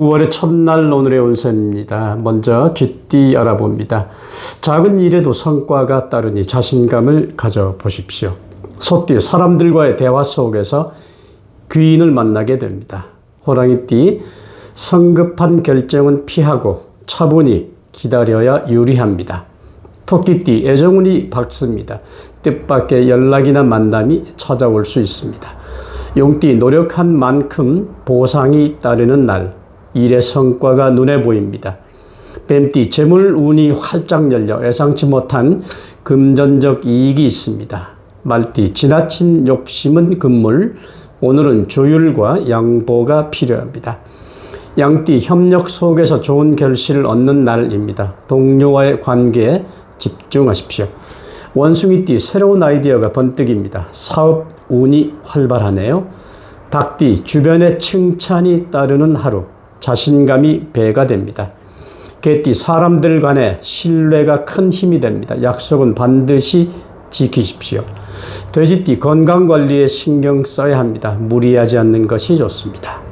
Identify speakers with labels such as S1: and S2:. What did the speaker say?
S1: 9월의 첫날 오늘의 운세입니다. 먼저 쥐띠 알아봅니다. 작은 일에도 성과가 따르니 자신감을 가져보십시오. 소띠 사람들과의 대화 속에서 귀인을 만나게 됩니다. 호랑이띠 성급한 결정은 피하고 차분히 기다려야 유리합니다. 토끼띠 애정운이 밝습니다. 뜻밖의 연락이나 만남이 찾아올 수 있습니다. 용띠 노력한 만큼 보상이 따르는 날 일의 성과가 눈에 보입니다. 뱀띠 재물 운이 활짝 열려 예상치 못한 금전적 이익이 있습니다. 말띠 지나친 욕심은 금물 오늘은 조율과 양보가 필요합니다. 양띠 협력 속에서 좋은 결실을 얻는 날입니다. 동료와의 관계에 집중하십시오. 원숭이띠 새로운 아이디어가 번뜩입니다. 사업 운이 활발하네요. 닭띠 주변의 칭찬이 따르는 하루 자신감이 배가 됩니다. 개띠 사람들 간의 신뢰가 큰 힘이 됩니다. 약속은 반드시 지키십시오. 돼지띠 건강 관리에 신경 써야 합니다. 무리하지 않는 것이 좋습니다.